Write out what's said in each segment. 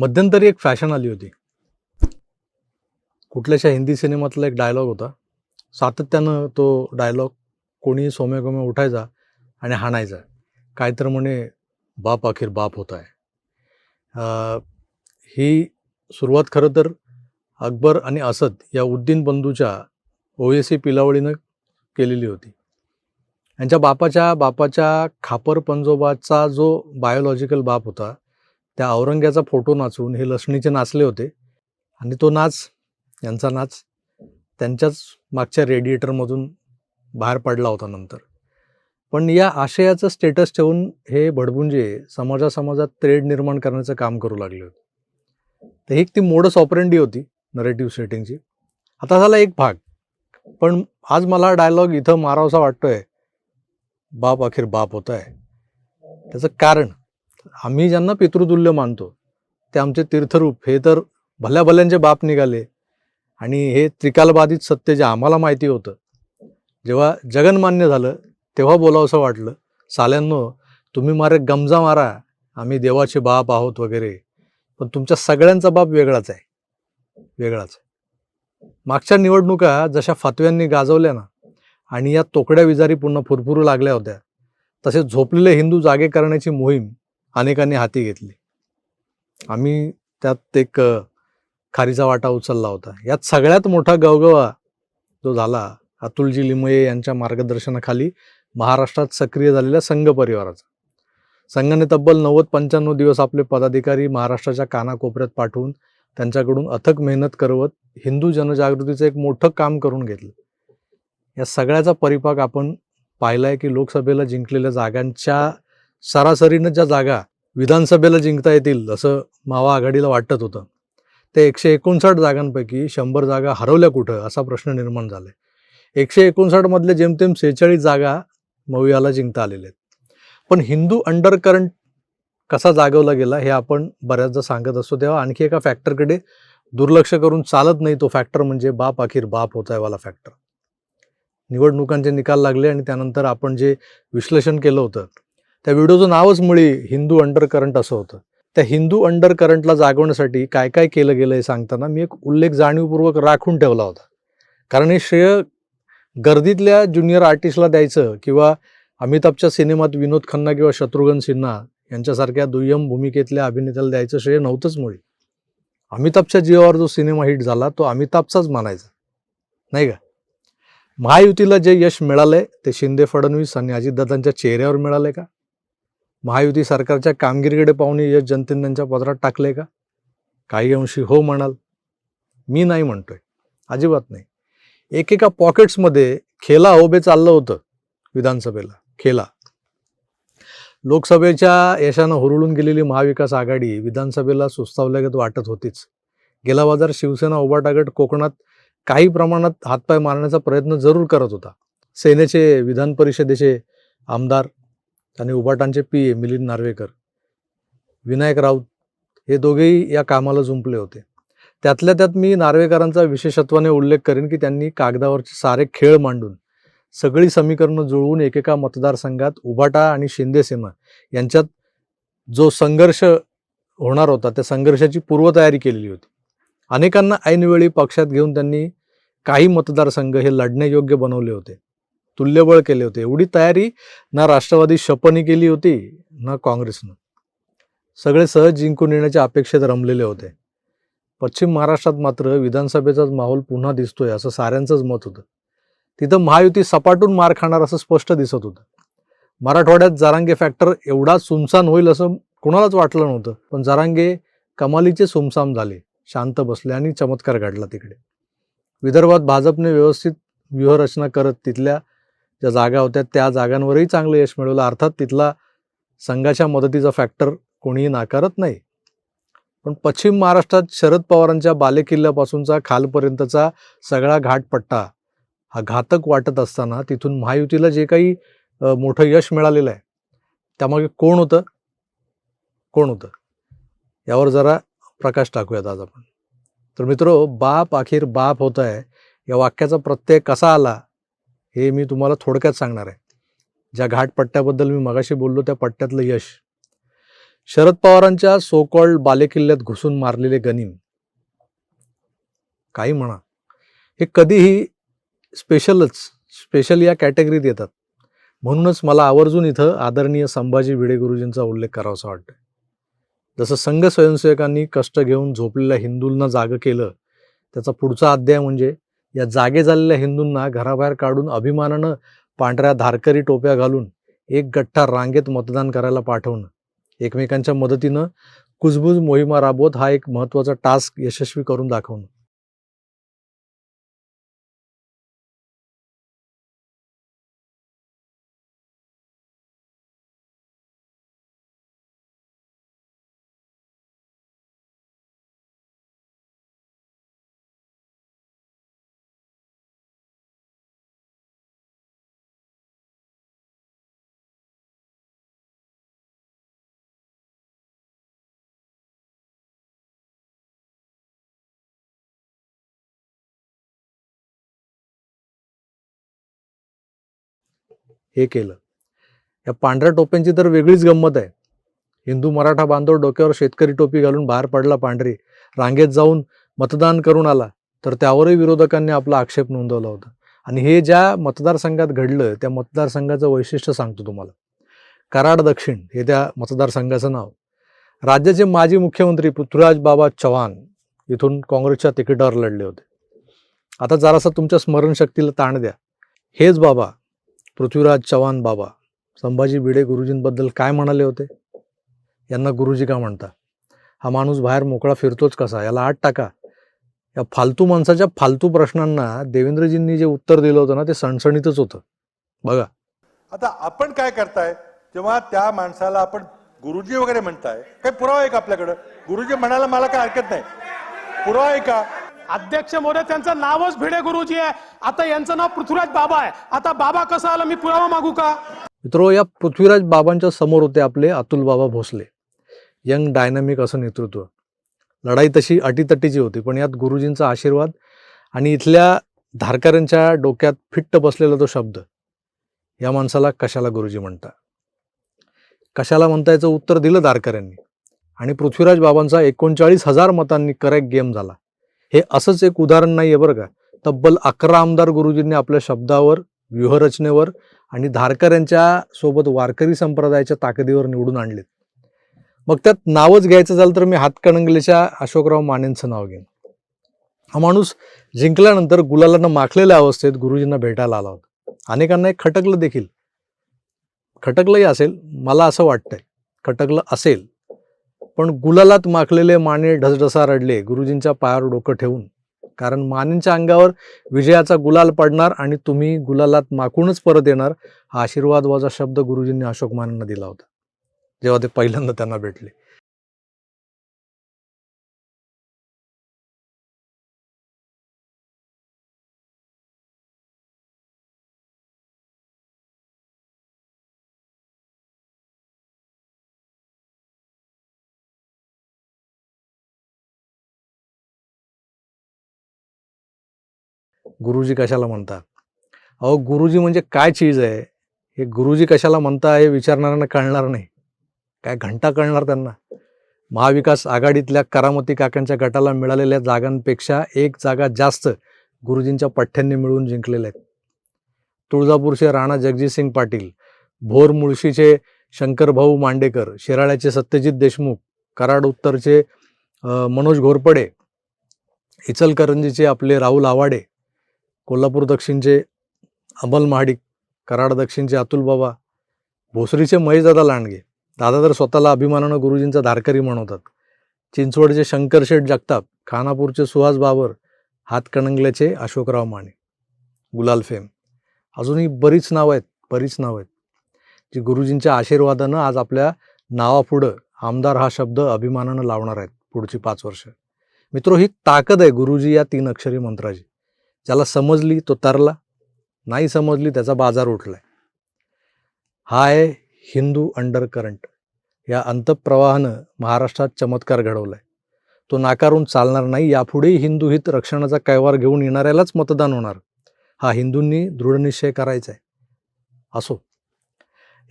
मध्यंतरी एक फॅशन आली होती. कुठल्याशा हिंदी सिनेमातला एक डायलॉग होता. सातत्यानं तो डायलॉग कोणी सोम्यागोम्या उठायचा आणि हाणायचा. काय तर म्हणे बाप अखेर बाप होत आहे. ही सुरुवात खरं तर अकबर आणि असद या उद्दीन बंधूच्या ओएसी पिलावळीनं केलेली होती. यांच्या बापाच्या बापाच्या खापर पंजोबाचा जो बायोलॉजिकल बाप होता त्या औरंग्याचा फोटो नाचून हे लसणीचे नाचले होते. आणि तो नाच यांचा नाच त्यांच्याच मागच्या रेडिएटरमधून बाहेर पडला होता नंतर. पण या आशयाचं स्टेटस ठेवून हे भडबुंजे समाजासमाजात त्रेड निर्माण करण्याचं काम करू लागले होते. तर ही ती मोडस ऑपरेंडी होती नरेटिव्ह सेटिंगची आता झाला एक भाग. पण आज मला डायलॉग इथं मारावसा वाटतोय बाप अखेर बाप होत आहे त्याचं कारण आम्ही ज्यांना पितृतुल्य मानतो ते आमचे तीर्थरूप हे तर भल्या भल्यांचे बाप निघाले. आणि हे त्रिकालबाधित सत्य जे आम्हाला माहिती होतं जेव्हा जगनमान्य झालं तेव्हा बोलावंसं वाटलं साल्यांनो तुम्ही मारे गमजा मारा आम्ही देवाचे बाप आहोत वगैरे पण तुमच्या सगळ्यांचा बाप वेगळाच आहे. वेगळाच मागच्या निवडणुका जशा फतव्यांनी गाजवल्या ना आणि या तोकड्या विजारी पुन्हा फुरफुरू लागल्या होत्या तसेच झोपलेले हिंदू जागे करण्याची मोहीम अनेकांनी हाती घेतली. आम्ही त्यात एक खारीचा वाटा उचलला होता. यात सगळ्यात मोठा गवगवा जो झाला अतुलजी लिमये यांच्या मार्गदर्शनाखाली महाराष्ट्रात सक्रिय झालेल्या संघ परिवाराचा. संघाने तब्बल नव्वद पंच्याण्णव दिवस आपले पदाधिकारी महाराष्ट्राच्या कानाकोपऱ्यात पाठवून त्यांच्याकडून अथक मेहनत करवत हिंदू जनजागृतीचं एक मोठं काम करून घेतलं. या सगळ्याचा परिपाक आपण पाहिला आहे की लोकसभेला जिंकलेल्या जागांच्या सरासरीनं ज्या जागा विधानसभेला जिंकता येतील असं मावा आघाडीला वाटत होतं. ते एकशे एकोणसाठ जागांपैकी शंभर जागा हरवल्या कुठं असा प्रश्न निर्माण झाला आहे एकशे एकोणसाठमधल्या जेमतेम सेहेचाळीस जागा मवियाला जिंकता आलेल्या आहेत. पण हिंदू अंडर करंट कसा जागवला गेला हे आपण बऱ्याचदा सांगत असतो. तेव्हा आणखी एका फॅक्टरकडे दुर्लक्ष करून चालत नाही तो फॅक्टर म्हणजे बाप अखेर बाप होत आहे वाला फॅक्टर निवडणुकांचे निकाल लागले आणि त्यानंतर आपण जे विश्लेषण केलं होतं त्या व्हिडिओचं नावच मुळी हिंदू अंडर करंट असं होतं. त्या हिंदू अंडर करंटला जागवण्यासाठी काय काय केलं गेलं हे सांगताना मी एक उल्लेख जाणीवपूर्वक राखून ठेवला होता. कारण हे श्रेय गर्दीतल्या ज्युनियर आर्टिस्टला द्यायचं किंवा अमिताभच्या सिनेमात विनोद खन्ना किंवा शत्रुघ्न सिन्हा यांच्यासारख्या दुय्यम भूमिकेतल्या अभिनेत्याला द्यायचं श्रेय नव्हतंच मुळी. अमिताभच्या जीवावर जो सिनेमा हिट झाला तो अमिताभचाच मानायचा. नाही का? महायुतीला जे यश मिळालंय ते शिंदे फडणवीस आणि अजितदादांच्या चेहऱ्यावर मिळालंय का? महायुती सरकारच्या कामगिरीकडे पाहून यश जनतेने त्यांच्या पदरात टाकले का? काही अंशी हो म्हणाल. मी नाही म्हणतोय. अजिबात नाही. एकेका पॉकेट्समध्ये खेला होबे चाललं होतं विधानसभेला. खेला. लोकसभेच्या यशानं हुरळून गेलेली महाविकास आघाडी विधानसभेला सुस्तावल्यागत वाटत होतीच. गेला बाजार शिवसेना उभाटागट कोकणात काही प्रमाणात हातपाय मारण्याचा प्रयत्न जरूर करत होता. सेनेचे विधान परिषदेचे आमदार आणि उभाटांचे पी ए मिलिंद नार्वेकर विनायक राऊत हे दोघेही या कामाला जुंपले होते. त्यातल्या त्यात मी नार्वेकरांचा विशेषत्वाने उल्लेख करेन की त्यांनी कागदावरचे सारे खेळ मांडून सगळी समीकरणं जुळवून एकेका मतदारसंघात उभाटा आणि शिंदे सेना यांच्यात जो संघर्ष होणार होता त्या संघर्षाची पूर्वतयारी केलेली होती. अनेकांना ऐनवेळी पक्षात घेऊन त्यांनी काही मतदारसंघ हे लढण्यायोग्य बनवले होते. तुल्यबळ केले होते. एवढी तयारी ना राष्ट्रवादी शपनी केली होती ना काँग्रेसनं. सगळे सहज जिंकून येण्याच्या अपेक्षेत रमलेले होते. पश्चिम महाराष्ट्रात मात्र विधानसभेचाच माहोल पुन्हा दिसतोय असं साऱ्यांचंच मत होतं. तिथं महायुती सपाटून मार खाणार असं स्पष्ट दिसत होतं. मराठवाड्यात जारांगे फॅक्टर एवढा सुमसान होईल असं कुणालाच वाटलं नव्हतं पण जारांगे कमालीचे सुमसाम झाले. शांत बसले आणि चमत्कार घडला तिकडे. विदर्भात भाजपने व्यवस्थित व्यूहरचना करत तिथल्या ज्या जागा होत्या त्या जागांवरही चांगलं यश मिळवलं. अर्थात तिथला संघाच्या मदतीचा फॅक्टर कोणीही नाकारत नाही. पण पश्चिम महाराष्ट्रात शरद पवारांच्या बालेकिल्ल्यापासूनचा खालपर्यंतचा सगळा घाटपट्टा हा घातक वाटत असताना तिथून महायुतीला जे काही मोठं यश मिळालेलं आहे त्यामागे कोण होतं? कोण होतं? यावर जरा प्रकाश टाकूयात आज आपण. तर मित्रो बाप अखेर बाप होत आहे. या वाक्याचा प्रत्यय कसा आला? हे मी तुम्हाला थोडक्यात सांगणार आहे. ज्या घाट पट्ट्याबद्दल मी मगाशी बोललो त्या पट्ट्यातलं यश. शरद पवारांच्या सोकॉल्ड बालेकिल्ल्यात घुसून मारलेले गनिम. काही म्हणा. हे कधीही स्पेशलच स्पेशल या कॅटेगरीत येतात. म्हणूनच मला आवर्जून इथं आदरणीय संभाजी भिडे गुरुजींचा उल्लेख करावासा वाटतो जसं संघ स्वयंसेवकांनी कष्ट घेऊन झोपलेल्या हिंदूंना जागं केलं त्याचा पुढचा अध्याय म्हणजे या जागे झालेल्या हिंदूंना घराबाहेर काढून अभिमानानं पांढऱ्या धारकरी टोप्या घालून एक गठ्ठा रांगेत मतदान करायला पाठवणं. एकमेकांच्या मदतीनं कुजबूज मोहिमा राबवत हा एक महत्त्वाचा टास्क यशस्वी करून दाखवणं. हे केलं. या पांढऱ्या टोप्यांची तर वेगळीच गंमत आहे. हिंदू मराठा बांधव डोक्यावर शेतकरी टोपी घालून बाहेर पडला पांढरी. रांगेत जाऊन मतदान करून आला. तर त्यावरही विरोधकांनी आपला आक्षेप नोंदवला होता. आणि हे ज्या मतदारसंघात घडलं त्या मतदारसंघाचं वैशिष्ट्य सांगतो तुम्हाला. कराड दक्षिण हे त्या मतदारसंघाचं नाव. राज्याचे माजी मुख्यमंत्री पृथ्वीराज बाबा चव्हाण इथून काँग्रेसच्या तिकिटावर लढले होते. आता जरासा तुमच्या स्मरणशक्तीला ताण द्या. हेच बाबा पृथ्वीराज चव्हाण बाबा संभाजी भिडे गुरुजींबद्दल काय म्हणाले होते? यांना गुरुजी का म्हणता हा माणूस बाहेर मोकळा फिरतोच कसा? याला आठ टाका. या फालतू माणसाच्या फालतू प्रश्नांना देवेंद्रजींनी जे उत्तर दिलं होतं ना ते सणसणीतच होतं. बघा. आता आपण काय करताय? जेव्हा त्या माणसाला आपण गुरुजी वगैरे म्हणताय काही पुरावा आहे का आपल्याकडं? गुरुजी म्हणायला मला काय हरकत नाही. पुरावा आहे का? अध्यक्ष मोरे त्यांचं नावच भिडे गुरुजी आहे. आता यांचं नाव पृथ्वीराज बाबा आहे. आता बाबा कसं आलं मी पुरावा मागू का? मित्रो या पृथ्वीराज बाबांच्या समोर होते आपले अतुल बाबा भोसले. यंग डायनामिक असं नेतृत्व. लढाई तशी अटीतटीची होती पण यात गुरुजींचा आशीर्वाद आणि इथल्या धारकऱ्यांच्या डोक्यात फिट्ट बसलेला तो शब्द. या माणसाला कशाला गुरुजी म्हणता? कशाला म्हणता याचं उत्तर दिलं धारकऱ्यांनी? आणि पृथ्वीराज बाबांचा एकोणचाळीस हजार मतांनी करेक्ट गेम झाला. हे असंच एक उदाहरण नाही आहे बरं का. तब्बल अकरा आमदार गुरुजींनी आपल्या शब्दावर व्यूहरचनेवर आणि धारकऱ्यांच्या सोबत वारकरी संप्रदायाच्या ताकदीवर निवडून आणलेत. मग त्यात नावच घ्यायचं झालं तर मी हातकणंगलेच्या अशोकराव मानेंचं नाव घेईन. हा माणूस जिंकल्यानंतर गुलालांना माखलेल्या अवस्थेत गुरुजींना भेटायला आला होता. अनेकांना एक खटकलं देखील. खटकलंही असेल मला असं वाटतंय. खटकलं असेल पण गुलालात माखलेले माने ढसढसा रडले गुरुजींच्या पायावर डोकं ठेवून. कारण मानेंच्या अंगावर विजयाचा गुलाल पडणार आणि तुम्ही गुलालात माकूनच परत येणार हा आशीर्वाद वाजा शब्द गुरुजींनी अशोक मानेंना दिला होता. जेव्हा ते पहिल्यांदा त्यांना भेटले. गुरुजी कशाला म्हणतात? अहो गुरुजी म्हणजे काय चीज आहे? हे गुरुजी कशाला म्हणता हे विचारणाऱ्यांना कळणार नाही. काय घंटा कळणार त्यांना? महाविकास आघाडीतल्या करामती काकांच्या गटाला मिळालेल्या जागांपेक्षा एक जागा जास्त गुरुजींच्या पठ्ठ्यांनी मिळवून जिंकलेल्या आहेत. तुळजापूरचे राणा जगजितसिंग पाटील भोर मुळशीचे शंकरभाऊ मांडेकर शिराळ्याचे सत्यजित देशमुख कराड उत्तरचे मनोज घोरपडे इचलकरंजीचे आपले राहुल आवाडे कोल्हापूर दक्षिणचे अमल महाडिक कराड दक्षिणचे अतुल बाबा भोसरीचे महेशदादा लांडगे. दादा तर स्वतःला अभिमानानं गुरुजींचा धारकरी म्हणवतात. चिंचवडचे शंकर शेठ जगताप खानापूरचे सुहास बाबर हातकणंगल्याचे अशोकराव माने. गुलाल फेम. अजूनही बरीच नावं आहेत बरीच नावं आहेत जी गुरुजींच्या आशीर्वादानं आज आपल्या नावापुढं आमदार हा शब्द अभिमानानं लावणार आहेत पुढची पाच वर्ष. मित्रो ही ताकद आहे गुरुजी या तीन अक्षरी मंत्राची. ज्याला समजली तो तरला नाही समजली त्याचा बाजार उठलाय. हा आहे हिंदू अंडर करंट या अंतप्रवाहानं महाराष्ट्रात चमत्कार घडवलाय. तो नाकारून चालणार नाही यापुढेही हिंदू हित रक्षणाचा कैवार घेऊन येणाऱ्यालाच मतदान होणार. हा हिंदूंनी दृढनिश्चय करायचा आहे असो.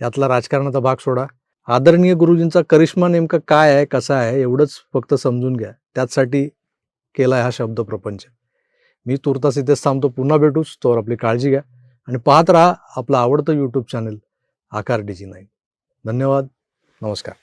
यातला राजकारणाचा भाग सोडा. आदरणीय गुरुजींचा करिश्मा नेमका काय आहे कसा आहे एवढंच फक्त समजून घ्या. त्याचसाठी केला हा शब्द प्रपंच मी तुर्तास इथे थांबतो. पुन्हा भेटूच तोवर आपली काळजी घ्या. आणि पाहत राहा आपलं आवडतं YouTube channel Aakar DG nine धन्यवाद. नमस्कार.